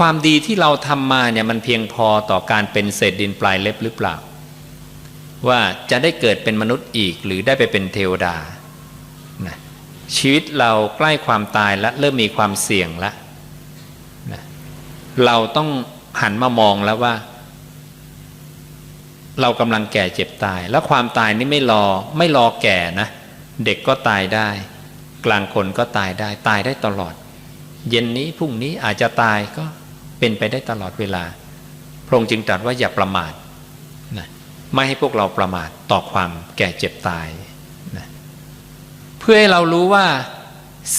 ความดีที่เราทำมาเนี่ยมันเพียงพอต่อการเป็นเศษดินปลายเล็บหรือเปล่า ว่าจะได้เกิดเป็นมนุษย์อีกหรือได้ไปเป็นเทวดานะชีวิตเราใกล้ความตายและเริ่มมีความเสี่ยงแล้วนะเราต้องหันมามองแล้วว่า เรากำลังแก่เจ็บตาย แล้วความตายนี่ไม่รอไม่รอแก่นะ เด็กก็ตายได้ กลางคนก็ตายได้ ตายได้ตลอดเย็นนี้พรุ่งนี้อาจจะตายก็ เป็นไปได้ตลอดเวลา พระองค์จึงตรัสว่าอย่าประมาทนะไม่ให้พวกเราประมาทต่อความแก่เจ็บตายนะเพื่อให้เรารู้ว่า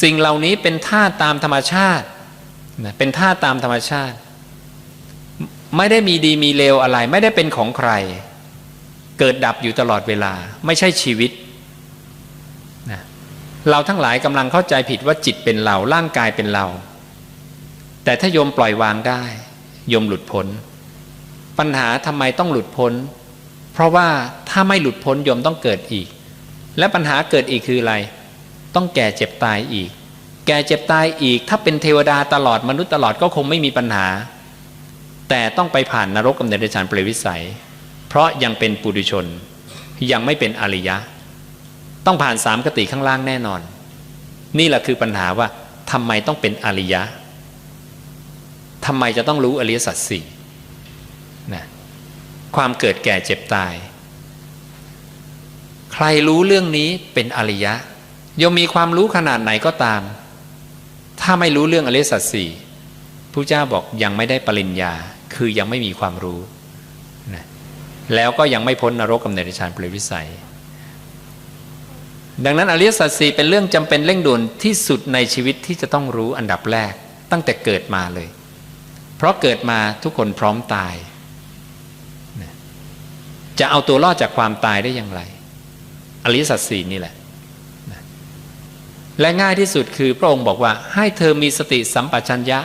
สิ่งเหล่านี้เป็นท่าตุตามธรรมชาตินะเป็นท่าตุตามธรรมชาติ ไม่ได้มีดีมีเลวอะไร ไม่ได้เป็นของใคร เกิดดับอยู่ตลอดเวลา ไม่ใช่ชีวิตนะเราทั้งหลายกำลังเข้าใจผิดว่าจิตเป็นเราร่างกายเป็นเรา แต่ถ้าโยมปล่อยวางได้โยมหลุดพ้น ปัญหาทำไมต้องหลุดพ้น เพราะว่าถ้าไม่หลุดพ้นโยมต้องเกิดอีก และปัญหาเกิดอีกคืออะไร ต้องแก่เจ็บตายอีก แก่เจ็บตายอีก ถ้าเป็นเทวดาตลอดมนุษย์ตลอดก็คงไม่มีปัญหา แต่ต้องไปผ่านนรกกำเนิดเดชานเปรวิสัย เพราะยังเป็นปุถุชน ยังไม่เป็นอริยะ ต้องผ่านสามกติข้างล่างแน่นอน นี่แหละคือปัญหาว่าทำไมต้องเป็นอริยะำไมจะต้องรู้อริยสัจสี่นะความเกิดแก่เจ็บตาย ใครรู้เรื่องนี้เป็นอริยะโยมมีความรู้ขนาดไหนก็ตาม ถ้าไม่รู้เรื่องอริยสัจสี่พระเจ้าบอกยังไม่ได้ปริญญา คือยังไม่มีความรู้นะแล้วก็ยังไม่พ้นนรกกำเนิดฌานเปรตวิสัย ดังนั้นอริยสัจสี่เป็นเรื่องจำเป็นเร่งด่วนที่สุดในชีวิตที่จะต้องรู้อันดับแรกตั้งแต่เกิดมาเลย เพราะเกิดมาทุกคนพร้อมตาย จะเอาตัวรอดจากความตายได้อย่างไร อริสัจสี่นี่แหละนะและง่ายที่สุดคือพระองค์บอกว่าให้เธอมีสติสัมปชัญญะ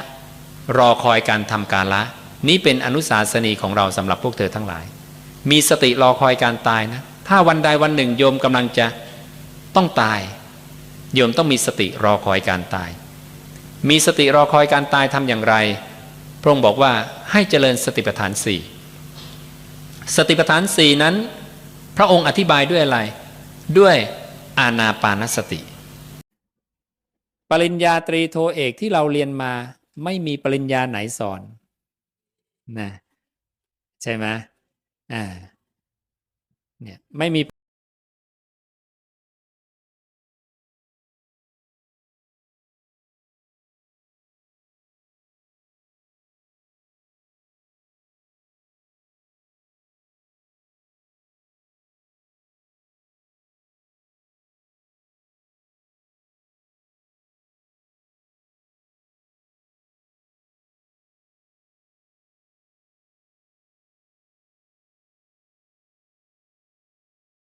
รอคอยการทำการละ นี้เป็นอนุสาสนีของเราสำหรับพวกเธอทั้งหลาย มีสติรอคอยการตายนะ ถ้าวันใดวันหนึ่งโยมกำลังจะต้องตายโยมต้องมีสติรอคอยการตาย มีสติรอคอยการตายทำอย่างไร พระองค์บอกว่าให้เจริญสติปัฏฐานสี่สติปัฏฐานสี่นั้น พระองค์อธิบายด้วยอะไร ด้วยอานาปานสติ ปริญญาตรีโทเอกที่เราเรียนมาไม่มีปริญญาไหนสอนนะใช่ไหมอ่าเนี่ยไม่มี